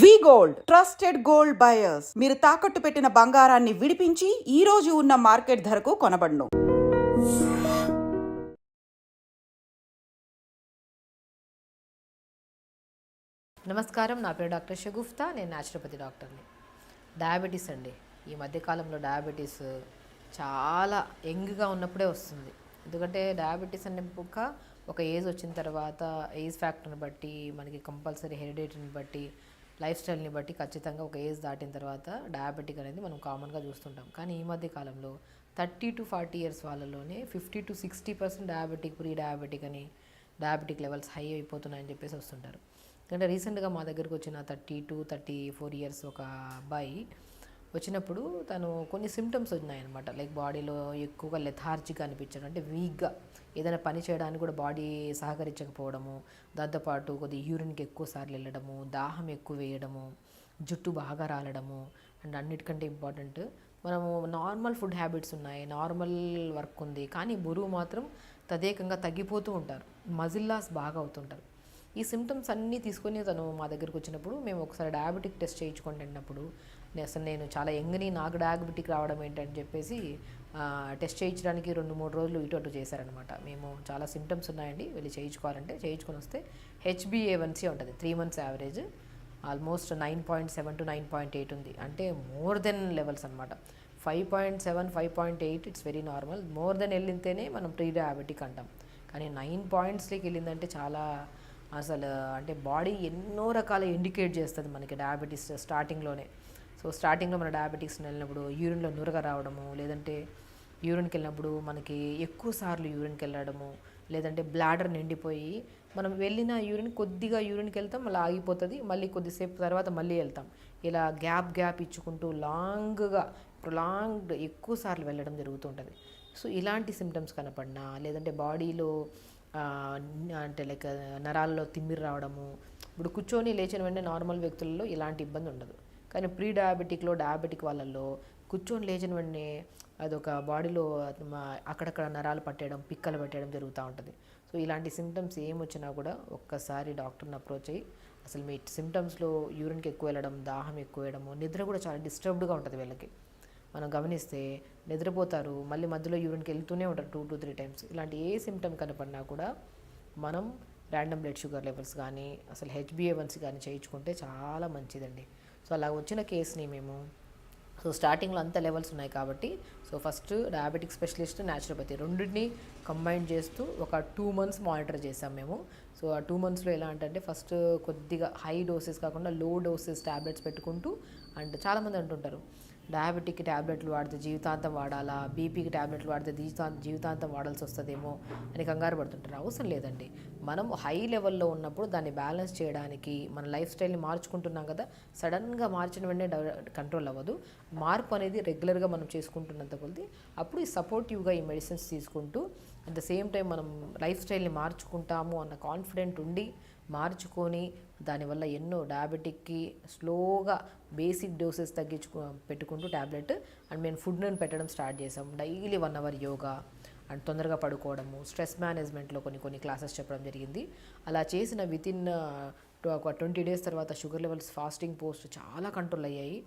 V gold trusted gold buyers. మీరు తాకట్టు పెట్టిన బంగారాన్ని విడిపించి ఈ రోజు ఉన్న మార్కెట్ ధరకు కొనబడును. నమస్కారం. నా పేరు డాక్టర్ షగుఫ్తా. నేను న్యాచురోపతి డాక్టర్ని. డయాబెటీస్ అండి. ఈ మధ్యకాలంలో డయాబెటీస్ చాలా యంగ్గా ఉన్నప్పుడే వస్తుంది. ఎందుకంటే డయాబెటీస్ అనే బుక్క ఒక ఏజ్ వచ్చిన తర్వాత ఏజ్ ఫ్యాక్టర్ని బట్టి మనకి కంపల్సరీ హెరిడేటరీని బట్టి లైఫ్ స్టైల్ని బట్టి ఖచ్చితంగా ఒక ఏజ్ దాటిన తర్వాత డయాబెటిక్ అనేది మనం కామన్గా చూస్తుంటాం. కానీ ఈ మధ్య కాలంలో thirty to forty years వాళ్ళలోనే fifty to sixty percent diabetic pre diabetic అని డయాబెటిక్ లెవెల్స్ హై అయిపోతున్నాయని చెప్పేసి వస్తుంటారు. అంటే రీసెంట్గా మా దగ్గరకు వచ్చిన thirty to thirty four years ఒక అబ్బాయి వచ్చినప్పుడు తను కొన్ని సిమ్టమ్స్ ఉన్నాయన్నమాట. లైక్ బాడీలో ఎక్కువగా లెథార్జిగా అనిపించడం అంటే వీక్గా ఏదైనా పని చేయడానికి కూడా బాడీ సహకరించకపోవడము దాంతోపాటు కొద్ది యూరిన్కి ఎక్కువ సార్లు వెళ్ళడము దాహం ఎక్కువ వేయడము జుట్టు బాగా రాలడము అండ్ అన్నిటికంటే ఇంపార్టెంట్ మనము నార్మల్ ఫుడ్ హ్యాబిట్స్ ఉన్నాయి నార్మల్ వర్క్ ఉంది. కానీ బరువు మాత్రం తదేకంగా తగ్గిపోతూ ఉంటారు. మజిల్ లాస్ బాగా అవుతుంటారు. ఈ సిమ్టమ్స్ అన్నీ తీసుకొని తను మా దగ్గరికి వచ్చినప్పుడు మేము ఒకసారి డయాబెటిక్ టెస్ట్ చేయించుకోండి అన్నప్పుడు అసలు నేను చాలా యంగ్ని నాకు డయాబెటిక్ రావడం ఏంటని చెప్పేసి టెస్ట్ చేయించడానికి రెండు మూడు రోజులు ఇటు అటు చేశారనమాట మేము చాలా సిమ్టమ్స్ ఉన్నాయండి వెళ్ళి చేయించుకోవాలంటే. చేయించుకొని వస్తే హెచ్బిఏవన్సీ ఉంటుంది three months average almost nine point seven to nine point eight ఉంది. అంటే మోర్ దెన్ లెవెల్స్ అనమాట five point seven five point eight it's very normal more than వెళ్ళితేనే మనం ప్రీ డయాబెటిక్ అంటాం. కానీ నైన్ పాయింట్స్లోకి వెళ్ళిందంటే చాలా అసలు అంటే బాడీ ఎన్నో రకాల ఇండికేట్ చేస్తుంది మనకి డయాబెటీస్ స్టార్టింగ్లోనే సో స్టార్టింగ్లో మన డయాబెటీస్ని వెళ్ళినప్పుడు యూరిన్లో నురగ రావడము లేదంటే యూరిన్కి వెళ్ళినప్పుడు మనకి ఎక్కువ సార్లు యూరిన్కి వెళ్ళడము లేదంటే బ్లాడర్ నిండిపోయి మనం వెళ్ళిన యూరిన్ కొద్దిగా యూరిన్కి వెళ్తాం మళ్ళీ ఆగిపోతుంది మళ్ళీ కొద్దిసేపు తర్వాత మళ్ళీ వెళ్తాం. ఇలా గ్యాప్ గ్యాప్ ఇచ్చుకుంటూ లాంగ్గా ప్రొలాంగ్డ్ ఎక్కువ సార్లు వెళ్ళడం జరుగుతుంటుంది. సో ఇలాంటి సిమ్టమ్స్ కనపడినా లేదంటే బాడీలో అంటే లైక్ నరాల్లో తిమ్మిరి రావడము ఇప్పుడు కూర్చొని లేచిన వెంటనే నార్మల్ వ్యక్తులలో ఇలాంటి ఇబ్బంది ఉండదు. కానీ ప్రీ డయాబెటిక్లో డయాబెటిక్ వాళ్ళల్లో కూర్చొని లేచిన వెంటనే అదొక బాడీలో మా- అక్కడక్కడ నరాలు పట్టేయడం పిక్కలు పట్టేయడం జరుగుతూ ఉంటుంది. సో ఇలాంటి సిమ్టమ్స్ ఏమొచ్చినా కూడా ఒక్కసారి డాక్టర్ని అప్రోచ్ అయ్యి అసలు మీ సిమ్టమ్స్లో యూరిన్కి ఎక్కువ వెళ్ళడం దాహం ఎక్కువ వేయడము నిద్ర కూడా చాలా డిస్టర్బ్డ్గా ఉంటుంది వీళ్ళకి. మనం గమనిస్తే నిద్రపోతారు మళ్ళీ మధ్యలో యూరిన్కి వెళ్తూనే ఉంటారు టూ టు త్రీ టైమ్స్ ఇలాంటి ఏ సిమ్టమ్ కనపడినా కూడా మనం ర్యాండమ్ బ్లడ్ షుగర్ లెవెల్స్ కానీ అసలు హెచ్బిఏవన్సీ కానీ చేయించుకుంటే చాలా మంచిదండి. సో అలా వచ్చిన కేసుని మేము సో స్టార్టింగ్లో అంత లెవెల్స్ ఉన్నాయి కాబట్టి so first diabetic specialist naturopathy రెండింటిని కంబైన్ చేస్తూ ఒక టూ మంత్స్ మానిటర్ చేసాం మేము. సో ఆ టూ మంత్స్లో ఎలా అంటే ఫస్ట్ కొద్దిగా హై డోసెస్ కాకుండా లో డోసెస్ ట్యాబ్లెట్స్ పెట్టుకుంటూ అండ్ చాలామంది అంటుంటారు డయాబెటిక్ ట్యాబ్లెట్లు వాడితే జీవితాంతం వాడాలా? బీపీకి ట్యాబ్లెట్లు వాడితే జీవితా జీవితాంతం వాడాల్సి వస్తుందేమో? అని కంగారు పడుతుంటారు. అవసరం లేదండి. మనం హై లెవెల్లో ఉన్నప్పుడు దాన్ని బ్యాలెన్స్ చేయడానికి మన లైఫ్ స్టైల్ని మార్చుకుంటున్నాం కదా సడన్గా మార్చిన వెంటనే కంట్రోల్ అవ్వదు. మార్పు అనేది రెగ్యులర్గా మనం చేసుకుంటున్నంత కొద్ది అప్పుడు ఈ సపోర్టివ్గా ఈ మెడిసిన్స్ తీసుకుంటూ అట్ ద సేమ్ టైం మనం లైఫ్ స్టైల్ని మార్చుకుంటాము అన్న కాన్ఫిడెంట్ ఉండి మార్చుకొని దానివల్ల ఎన్నో డయాబెటిక్కి స్లోగా బేసిక్ డోసెస్ తగ్గించుకు పెట్టుకుంటూ ట్యాబ్లెట్ అండ్ మేము ఫుడ్ను పెట్టడం స్టార్ట్ చేసాం. Daily one hour yoga and తొందరగా పడుకోవడము స్ట్రెస్ మేనేజ్మెంట్లో కొన్ని కొన్ని క్లాసెస్ చెప్పడం జరిగింది. అలా చేసిన విత్ ఇన్ ఒక ట్వంటీ డేస్ తర్వాత షుగర్ లెవెల్స్ ఫాస్టింగ్ పోస్ట్ చాలా కంట్రోల్ అయ్యాయి.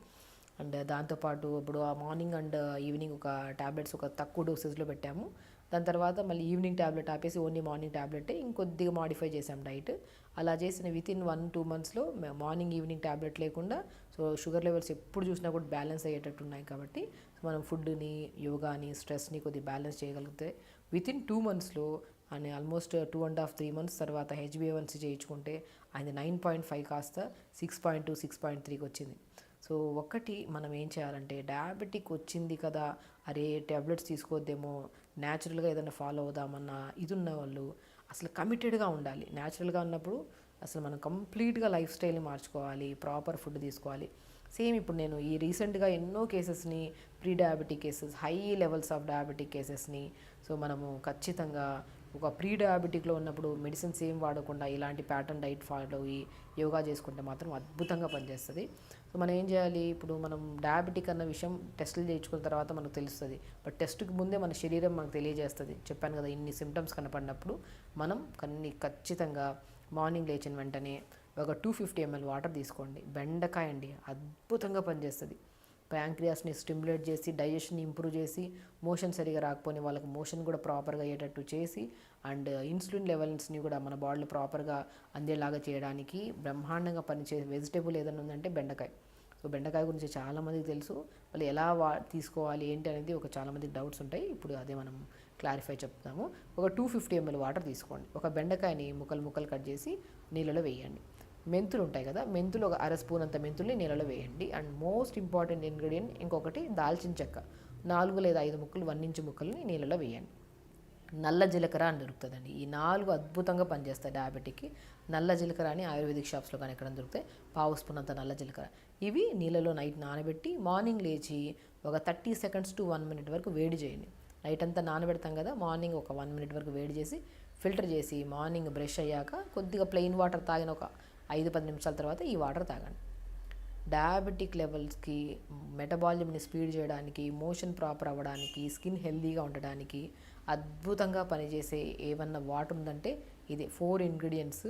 అండ్ దాంతోపాటు ఇప్పుడు ఆ మార్నింగ్ అండ్ ఈవినింగ్ ఒక ట్యాబ్లెట్స్ ఒక తక్కువ డోసెస్లో పెట్టాము. దాని తర్వాత మళ్ళీ ఈవినింగ్ ట్యాబ్లెట్ ఆపేసి ఓన్లీ మార్నింగ్ ట్యాబ్లెట్ ఇంకొద్దిగా మాడిఫై చేసాం డైట్. అలా చేసిన విత్ ఇన్ వన్ టూ మంత్స్లో మార్నింగ్ ఈవినింగ్ ట్యాబ్లెట్ లేకుండా సో షుగర్ లెవెల్స్ ఎప్పుడు చూసినా కూడా బ్యాలెన్స్ అయ్యేటట్టు ఉన్నాయి కాబట్టి మనం ఫుడ్ని యోగాని స్ట్రెస్ని కొద్దిగా బ్యాలెన్స్ చేయగలిగితే విత్ ఇన్ టూ మంత్స్లో అని almost two and half three months తర్వాత హెచ్బిఏవన్సీ చేయించుకుంటే ఆయన నైన్ పాయింట్ ఫైవ్ కాస్త six point two six point త్రీకి వచ్చింది. సో ఒక్కటి మనం ఏం చేయాలంటే డయాబెటిక్ వచ్చింది కదా అరే ట్యాబ్లెట్స్ తీసుకోవద్దేమో న్యాచురల్గా ఏదైనా ఫాలో అవుదామన్న ఇది ఉన్న వాళ్ళు అసలు కమిటెడ్గా ఉండాలి. న్యాచురల్గా ఉన్నప్పుడు అసలు మనం కంప్లీట్గా లైఫ్ స్టైల్ని మార్చుకోవాలి ప్రాపర్ ఫుడ్ తీసుకోవాలి. సేమ్ ఇప్పుడు నేను ఈ రీసెంట్గా ఎన్నో కేసెస్ని pre diabetic cases high levels of diabetic కేసెస్ని so మనము ఖచ్చితంగా ఒక ప్రీ డయాబెటిక్లో ఉన్నప్పుడు మెడిసిన్స్ ఏం వాడకుండా ఇలాంటి ప్యాటర్న్ డైట్ ఫాలో అయ్యి యోగా చేసుకుంటే మాత్రం అద్భుతంగా పనిచేస్తుంది. సో మనం ఏం చేయాలి? ఇప్పుడు మనం డయాబెటిక్ అన్న విషయం టెస్టులు చేయించుకున్న తర్వాత మనకు తెలుస్తుంది. బట్ టెస్ట్కి ముందే మన శరీరం మనకు తెలియజేస్తుంది. చెప్పాను కదా ఇన్ని సిమ్టమ్స్ కనపడినప్పుడు మనం కన్ని ఖచ్చితంగా మార్నింగ్ లేచిన వెంటనే ఒక టూ ఫిఫ్టీ ఎంఎల్ వాటర్ తీసుకోండి. బెండకాయ అండి అద్భుతంగా పనిచేస్తుంది. ప్యాంక్రియాస్ని స్టిమ్యులేట్ చేసి డైజెషన్ ఇంప్రూవ్ చేసి మోషన్ సరిగా రాకపోయిన వాళ్ళకి మోషన్ కూడా ప్రాపర్గా అయ్యేటట్టు చేసి అండ్ ఇన్సులిన్ లెవెల్స్ని కూడా మన బాడీలో ప్రాపర్గా అందేలాగా చేయడానికి బ్రహ్మాండంగా పనిచే వెజిటేబుల్ ఏదైనా ఉందంటే బెండకాయ. సో బెండకాయ గురించి చాలామందికి తెలుసు. వాళ్ళు ఎలా వా తీసుకోవాలి ఏంటి అనేది ఒక చాలామందికి డౌట్స్ ఉంటాయి. ఇప్పుడు అదే మనం క్లారిఫై చెప్తాము. ఒక టూ ఫిఫ్టీ ఎంఎల్ వాటర్ తీసుకోండి. ఒక బెండకాయని ముక్కలు ముక్కలు కట్ చేసి నీళ్ళలో వేయండి. మెంతులు ఉంటాయి కదా మెంతులు ఒక అర స్పూన్ అంత మెంతుల్ని నీళ్ళలో వేయండి. అండ్ మోస్ట్ ఇంపార్టెంట్ ఇంగ్రీడియంట్ ఇంకొకటి దాల్చిన చెక్క. నాలుగు లేదా ఐదు ముక్కలు వన్నించి ముక్కల్ని నీళ్ళలో వేయండి. నల్ల జీలకర్ర అని దొరుకుతుందండి. ఈ నాలుగు అద్భుతంగా పనిచేస్తాయి డయాబెటిక్కి. నల్ల జీలకర్ర అని ఆయుర్వేదిక్ షాప్స్లో కానీ ఎక్కడ దొరుకుతాయి పావు స్పూన్ అంత నల్ల జీలకర్ర. ఇవి నీళ్ళలో నైట్ నానబెట్టి మార్నింగ్ లేచి ఒక thirty seconds to one minute వరకు వేడి చేయండి. నైట్ అంతా నానబెడతాం కదా మార్నింగ్ ఒక వన్ మినిట్ వరకు వేడి చేసి ఫిల్టర్ చేసి మార్నింగ్ బ్రష్ అయ్యాక కొద్దిగా ప్లెయిన్ వాటర్ తాగిన ఒక ఐదు పది నిమిషాల తర్వాత ఈ వాటర్ తాగండి. డయాబెటిక్ లెవెల్స్కి మెటబాలిజంని స్పీడ్ చేయడానికి మోషన్ ప్రాపర్ అవ్వడానికి స్కిన్ హెల్దీగా ఉండడానికి అద్భుతంగా పనిచేసే ఏమన్నా వాటర్ ఉందంటే ఇది ఫోర్ ఇంగ్రీడియంట్స్.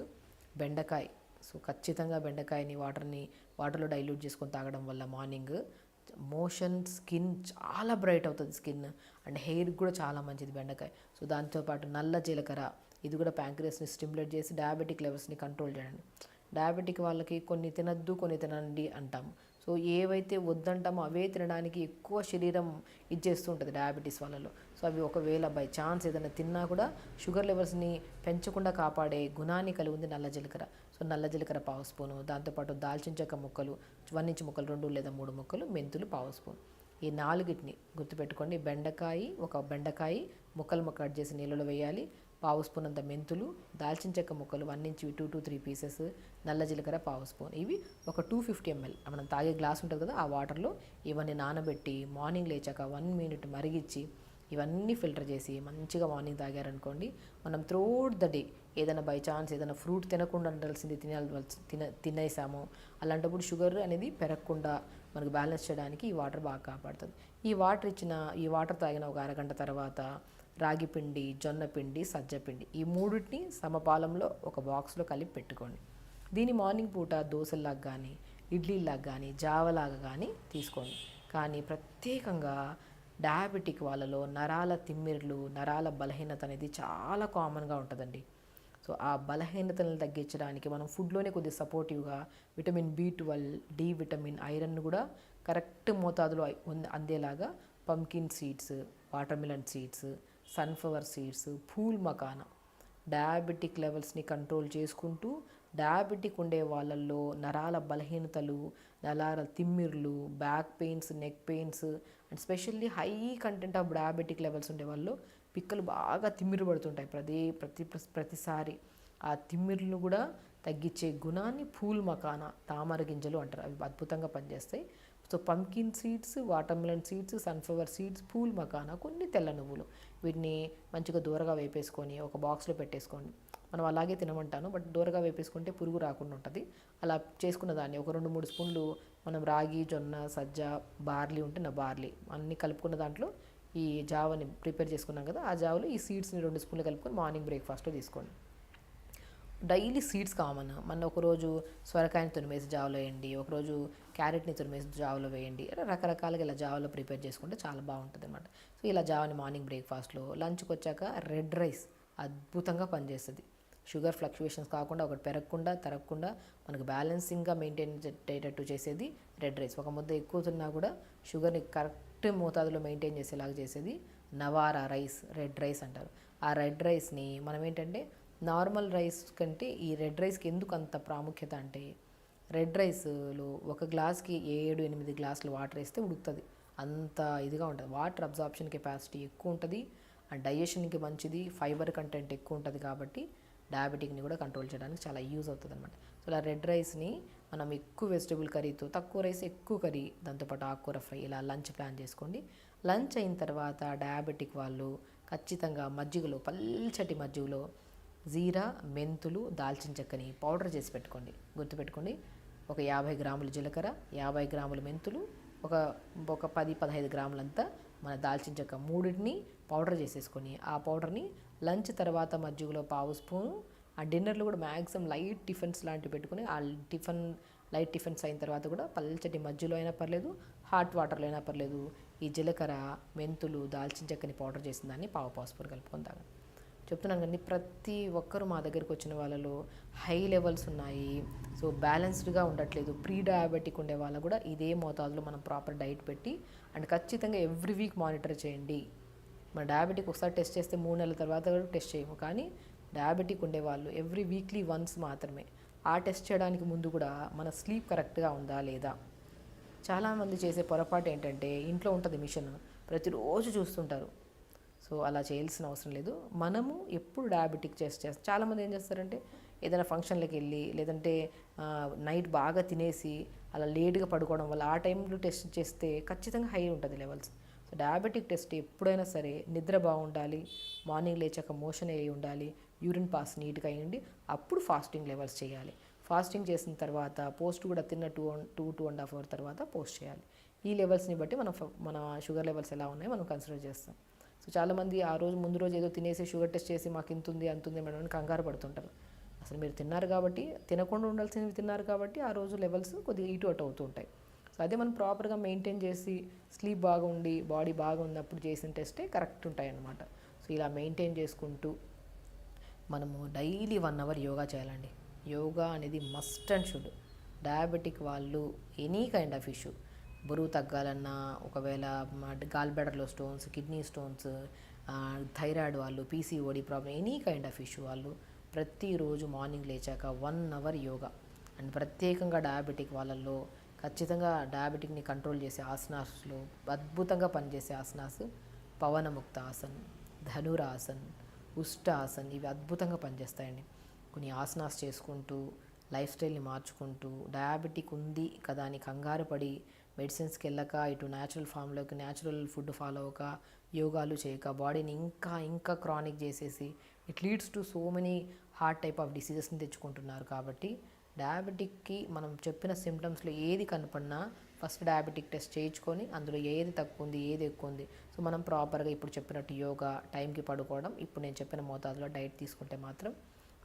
బెండకాయ. సో ఖచ్చితంగా బెండకాయని వాటర్ని వాటర్లో డైల్యూట్ చేసుకొని తాగడం వల్ల మార్నింగ్ మోషన్ స్కిన్ చాలా బ్రైట్ అవుతుంది స్కిన్. అండ్ హెయిర్ కూడా చాలా మంచిది బెండకాయ. సో దాంతోపాటు నల్ల జీలకర్ర. ఇది కూడా ప్యాంక్రియస్ని స్టిమ్యులేట్ చేసి డయాబెటిక్ లెవెల్స్ని కంట్రోల్ చేయండి. డయాబెటిక్ వాళ్ళకి కొన్ని తినద్దు కొన్ని తినండి అంటాం సో ఏవైతే వద్దంటామో అవే తినడానికి ఎక్కువ శరీరం ఇచ్చేస్తూ ఉంటుంది డయాబెటీస్ వాళ్ళలో. సో అవి ఒకవేళ బై ఛాన్స్ ఏదైనా తిన్నా కూడా షుగర్ లెవెల్స్ని పెంచకుండా కాపాడే గుణాన్ని కలిగి ఉంది నల్ల జీలకర్ర. సో నల్ల జీలకర్ర పావు స్పూను దాంతోపాటు దాల్చిన చెక్క ముక్కలు వన్ ముక్కలు రెండు లేదా మూడు ముక్కలు మెంతులు పావు స్పూన్. ఈ నాలుగిటిని గుర్తుపెట్టుకోండి. బెండకాయ ఒక బెండకాయ ముక్కలు ముక్క కట్ చేసి నీళ్ళలో వేయాలి. పావు స్పూన్ అంత మెంతులు దాల్చిన చెక్క ముక్కలు one inch two two three pieces నల్ల జీలకర్ర పావు స్పూన్. ఇవి ఒక టూ ఫిఫ్టీ ఎంఎల్. మనం తాగే గ్లాస్ ఉంటుంది కదా ఆ వాటర్లో ఇవన్నీ నానబెట్టి మార్నింగ్ లేచాక వన్ మినిట్ మరిగించి ఇవన్నీ ఫిల్టర్ చేసి మంచిగా మార్నింగ్ తాగారనుకోండి మనం త్రోడ్ ద డే ఏదైనా బై ఛాన్స్ ఏదైనా ఫ్రూట్ తినకుండా ఉండాల్సింది తినాల్సి తిన తినేసాము. అలాంటప్పుడు షుగర్ అనేది పెరగకుండా మనకు బ్యాలెన్స్ చేయడానికి ఈ వాటర్ బాగా కాపాడుతుంది. ఈ వాటర్ ఇచ్చిన ఈ వాటర్ తాగిన ఒక అరగంట తర్వాత రాగి పిండి జొన్న పిండి సజ్జ పిండి ఈ మూడింటిని సమపాలంలో ఒక బాక్స్లో కలిపి పెట్టుకోండి. దీని మార్నింగ్ పూట దోశల్లాగా కానీ ఇడ్లీలాగా కానీ జావలాగా కానీ తీసుకోండి. కానీ ప్రత్యేకంగా డయాబెటిక్ వాళ్ళలో నరాల తిమ్మిర్లు నరాల బలహీనత అనేది చాలా కామన్గా ఉంటుందండి. సో ఆ బలహీనతలను తగ్గించడానికి మనం ఫుడ్లోనే కొద్దిగా సపోర్టివ్గా vitamin B twelve D vitamin iron కూడా కరెక్ట్ మోతాదులో ఉంది- అందేలాగా pumpkin seeds watermelon seeds sunflower seeds pool makhana diabetic లెవెల్స్ని కంట్రోల్ చేసుకుంటూ డయాబెటిక్ ఉండే వాళ్ళల్లో నరాల బలహీనతలు నరాల తిమ్మిర్లు back pains neck pains and specially high content of diabetic levels ఉండే వాళ్ళు పిక్కలు బాగా తిమ్మిరి పడుతుంటాయి ప్రతి ప్రతి ప్రతిసారి. ఆ తిమ్మిర్లు కూడా తగ్గించే గుణాన్ని పూల్ మకానా తామర గింజలు అంటారు. అవి అద్భుతంగా పనిచేస్తాయి. So pumpkin seeds watermelon seeds sunflower seeds pool makhana కొన్ని తెల్ల నువ్వులు. వీటిని మంచిగా దూరగా వేపేసుకొని ఒక బాక్స్లో పెట్టేసుకోండి. మనం అలాగే తినమంటాను బట్ దూరగా వేపేసుకుంటే పురుగు రాకుండా ఉంటుంది. అలా చేసుకున్న దాన్ని ఒక రెండు మూడు స్పూన్లు మనం రాగి జొన్న సజ్జ బార్లీ ఉంటే నా బార్లీ. అన్నీ కలుపుకున్న దాంట్లో ఈ జావని ప్రిపేర్ చేసుకున్నాం కదా ఆ జావలో ఈ సీడ్స్ని రెండు స్పూన్లు కలుపుకొని మార్నింగ్ బ్రేక్ఫాస్ట్లో తీసుకోండి. Daily seeds common. మన ఒకరోజు సొరకాయని తురిమేసి జావలో వేయండి ఒకరోజు క్యారెట్ని తురిమేసి జావలో వేయండి రకరకాలుగా ఇలా జావలో ప్రిపేర్ చేసుకుంటే చాలా బాగుంటుంది అనమాట సో ఇలా జావని మార్నింగ్ బ్రేక్ఫాస్ట్లో లంచ్కి వచ్చాక రెడ్ రైస్ అద్భుతంగా పనిచేస్తుంది. షుగర్ ఫ్లక్చువేషన్స్ కాకుండా ఒకటి పెరగకుండా తరగకుండా మనకు బ్యాలెన్సింగ్గా మెయింటైన్ అయ్యేటట్టు చేసేది రెడ్ రైస్. ఒక ముద్ద ఎక్కువ తిన్నా కూడా షుగర్ని కరెక్ట్ మోతాదులో మెయింటైన్ చేసేలాగా చేసేది నవారా రైస్ రెడ్ రైస్ అంటారు. ఆ రెడ్ రైస్ని మనం ఏంటంటే నార్మల్ రైస్ కంటే ఈ రెడ్ రైస్కి ఎందుకు అంత ప్రాముఖ్యత అంటే రెడ్ రైస్లో ఒక గ్లాస్కి ఏడు ఎనిమిది గ్లాసులు వాటర్ వేస్తే ఉడుకుతుంది. అంత ఇదిగా ఉంటుంది. వాటర్ అబ్జార్ప్షన్ కెపాసిటీ ఎక్కువ ఉంటుంది. అండ్ డైజెషన్కి మంచిది. ఫైబర్ కంటెంట్ ఎక్కువ ఉంటుంది కాబట్టి డయాబెటిక్ని కూడా కంట్రోల్ చేయడానికి చాలా యూజ్ అవుతుంది అనమాట సో ఇలా రెడ్ రైస్ని మనం ఎక్కువ వెజిటబుల్ కర్రీతో తక్కువ రైస్ ఎక్కువ కర్రీ దాంతోపాటు ఆకుకూర ఫ్రై ఇలా లంచ్ ప్లాన్ చేసుకోండి. లంచ్ అయిన తర్వాత డయాబెటిక్ వాళ్ళు ఖచ్చితంగా మజ్జిగలో పల్చటి మజ్జిగలో జీరా మెంతులు దాల్చిన చెక్కని పౌడర్ చేసి పెట్టుకోండి. గుర్తుపెట్టుకోండి ఒక యాభై గ్రాములు జీలకర్ర యాభై గ్రాములు మెంతులు ఒక ఒక పది పదహైదు గ్రాములంతా మన దాల్చిన చెక్క మూడింటిని పౌడర్ చేసేసుకొని ఆ పౌడర్ని లంచ్ తర్వాత మజ్జిగలో పావు స్పూను ఆ డిన్నర్లో కూడా మ్యాక్సిమం లైట్ టిఫిన్స్ లాంటివి పెట్టుకుని ఆ టిఫిన్ లైట్ టిఫిన్స్ అయిన తర్వాత కూడా పల్చటి మజ్జిలో అయినా పర్లేదు హాట్ వాటర్లో అయినా పర్లేదు ఈ జీలకర్ర మెంతులు దాల్చిన చెక్కని పౌడర్ చేసిన దాన్ని పావు స్పూన్ కలుపుకొని తాగండి. చెప్తున్నాను కానీ ప్రతి ఒక్కరు మా దగ్గరికి వచ్చిన వాళ్ళలో హై లెవెల్స్ ఉన్నాయి. సో బ్యాలెన్స్డ్గా ఉండట్లేదు. ప్రీ డయాబెటిక్ ఉండే వాళ్ళకు కూడా ఇదే మోతాదులో మనం ప్రాపర్ డైట్ పెట్టి అండ్ ఖచ్చితంగా ఎవ్రీ వీక్ మానిటర్ చేయండి. మన డయాబెటిక్ ఒకసారి టెస్ట్ చేస్తే మూడు నెలల తర్వాత కూడా టెస్ట్ చేయము. కానీ డయాబెటిక్ ఉండేవాళ్ళు ఎవ్రీ వీక్లీ వన్స్ మాత్రమే. ఆ టెస్ట్ చేయడానికి ముందు కూడా మన స్లీప్ కరెక్ట్గా ఉందా లేదా? చాలామంది చేసే పొరపాటు ఏంటంటే ఇంట్లో ఉంటుంది మిషన్. ప్రతిరోజు చూస్తుంటారు. సో అలా చేయాల్సిన అవసరం లేదు. మనము ఎప్పుడు డయాబెటిక్ టెస్ట్ చేస్తాం చాలామంది ఏం చేస్తారంటే ఏదైనా ఫంక్షన్లకు వెళ్ళి లేదంటే నైట్ బాగా తినేసి అలా లేట్గా పడుకోవడం వల్ల ఆ టైంలో టెస్ట్ చేస్తే ఖచ్చితంగా హై ఉంటుంది లెవెల్స్ డయాబెటిక్ టెస్ట్ ఎప్పుడైనా సరే నిద్ర బాగుండాలి మార్నింగ్ లేచాక మోషన్ అయ్యి ఉండాలి యూరిన్ పాస్ నీట్గా అయ్యండి అప్పుడు ఫాస్టింగ్ లెవెల్స్ చేయాలి. ఫాస్టింగ్ చేసిన తర్వాత పోస్ట్ కూడా తిన్న two two two and half hour తర్వాత పోస్ట్ చేయాలి. ఈ లెవెల్స్ని బట్టి మనం మన షుగర్ లెవెల్స్ ఎలా ఉన్నాయో మనం కన్సిడర్ చేస్తాం. సో చాలామంది ఆ రోజు ముందు రోజు ఏదో తినేసి షుగర్ టెస్ట్ చేసి మాకు ఇంత ఉంది అంత ఉంది మేడం అని కంగారు పడుతుంటారు. అసలు మీరు తిన్నారు కాబట్టి తినకుండా ఉండాల్సినవి తిన్నారు కాబట్టి ఆ రోజు లెవెల్స్ కొద్దిగా ఇటు అటు అవుతుంటాయి సో అదే మనం ప్రాపర్గా మెయింటైన్ చేసి స్లీప్ బాగుండి బాడీ బాగా ఉన్నప్పుడు చేసిన టెస్టే కరెక్ట్ ఉంటాయన్నమాట. సో ఇలా మెయింటైన్ చేసుకుంటూ మనము డైలీ వన్ అవర్ యోగా చేయాలండి. యోగా అనేది మస్ట్ అండ్ షుడ్ డయాబెటిక్ వాళ్ళు ఎనీ కైండ్ ఆఫ్ ఇష్యూ బరువు తగ్గాలన్నా ఒకవేళ గాల్బెడర్లో స్టోన్స్ కిడ్నీ స్టోన్స్ థైరాయిడ్ వాళ్ళు PCOD problem any kind of issue వాళ్ళు ప్రతిరోజు మార్నింగ్ లేచాక వన్ అవర్ యోగా. అండ్ ప్రత్యేకంగా డయాబెటిక్ వాళ్ళల్లో ఖచ్చితంగా డయాబెటిక్ని కంట్రోల్ చేసే ఆసనాస్లో అద్భుతంగా పనిచేసే ఆసనాస్ పవనముక్త ఆసన్ ధనురాసన్ ఉష్టాసన్ ఇవి అద్భుతంగా పనిచేస్తాయండి. కొన్ని ఆసనాస్ చేసుకుంటూ లైఫ్ స్టైల్ని మార్చుకుంటూ డయాబెటిక్ ఉంది కదా అని కంగారు పడి మెడిసిన్స్కి వెళ్ళక ఇటు న్యాచురల్ ఫామ్లోకి న్యాచురల్ ఫుడ్ ఫాలో అవ్వక యోగాలు చేయక బాడీని ఇంకా ఇంకా క్రానిక్ చేసేసి it leads to so many heart type of డిసీజెస్ని తెచ్చుకుంటున్నారు కాబట్టి డయాబెటిక్కి మనం చెప్పిన సిమ్టమ్స్లో ఏది కనపడినా ఫస్ట్ డయాబెటిక్ టెస్ట్ చేయించుకొని అందులో ఏది తక్కువ ఉంది ఏది ఎక్కువ ఉంది సో మనం ప్రాపర్గా ఇప్పుడు చెప్పినట్టు యోగా టైంకి పడుకోవడం ఇప్పుడు నేను చెప్పిన మోతాదులో డైట్ తీసుకుంటే మాత్రం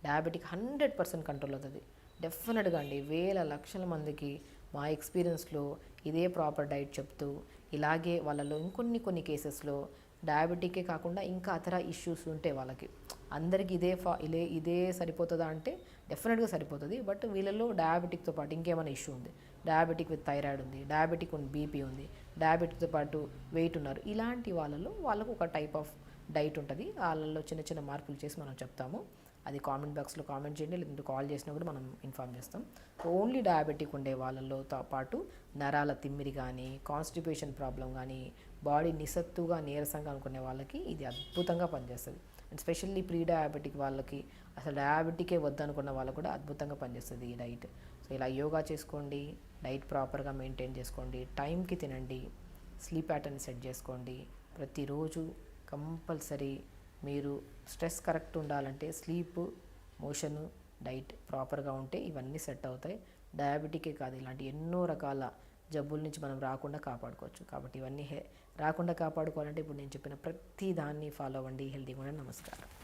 డయాబెటిక్ హండ్రెడ్ పర్సెంట్ కంట్రోల్ అవుతుంది. డెఫినెట్గా అండి వేల లక్షల మందికి మా ఎక్స్పీరియన్స్లో ఇదే ప్రాపర్ డైట్ చెప్తూ ఇలాగే వాళ్ళలో ఇంకొన్ని కొన్ని కేసెస్లో డయాబెటికే కాకుండా ఇంకా ఇతర ఇష్యూస్ ఉంటే వాళ్ళకి. అందరికీ ఇదే ఫా ఇదే ఇదే సరిపోతుందా అంటే డెఫినెట్గా సరిపోతుంది. బట్ వీళ్ళలో డయాబెటిక్తో పాటు ఇంకేమైనా ఇష్యూ ఉంది. డయాబెటిక్ విత్ థైరాయిడ్ ఉంది డయాబెటిక్ ఉంది బీపీ ఉంది డయాబెటిక్తో పాటు వెయిట్ ఉన్నారు. ఇలాంటి వాళ్ళలో వాళ్ళకు ఒక టైప్ ఆఫ్ డైట్ ఉంటుంది. వాళ్ళలో చిన్న చిన్న మార్పులు చేసి మనం చెప్తాము. అది కామెంట్ బాక్స్లో కామెంట్ చేయండి. లేదంటే కాల్ చేసినా కూడా మనం ఇన్ఫామ్ చేస్తాం. ఓన్లీ డయాబెటిక్ ఉండే వాళ్ళతో పాటు నరాల తిమ్మిరి కానీ కాన్స్టిపేషన్ ప్రాబ్లం కానీ బాడీ నిసత్తుగా నీరసంగా అనుకునే వాళ్ళకి ఇది అద్భుతంగా పనిచేస్తుంది. అండ్ స్పెషల్లీ ప్రీ డయాబెటిక్ వాళ్ళకి అసలు డయాబెటికే వద్దనుకున్న వాళ్ళు కూడా అద్భుతంగా పనిచేస్తుంది ఈ డైట్. సో ఇలా యోగా చేసుకోండి డైట్ ప్రాపర్గా మెయింటైన్ చేసుకోండి టైంకి తినండి స్లీప్ ప్యాటర్న్ సెట్ చేసుకోండి. ప్రతిరోజు కంపల్సరీ మీరు స్ట్రెస్ కరెక్ట్ ఉండాలంటే స్లీప్ మోషన్ డైట్ ప్రాపర్గా ఉంటే ఇవన్నీ సెట్ అవుతాయి. డయాబెటికే కాదు ఇలాంటి ఎన్నో రకాల జబ్బుల నుంచి మనం రాకుండా కాపాడుకోవచ్చు. కాబట్టి ఇవన్నీ రాకుండా కాపాడుకోవాలంటే ఇప్పుడు నేను చెప్పిన ప్రతి దాన్ని ఫాలో అవ్వండి. హెల్తీగా ఉండండి నమస్కారం.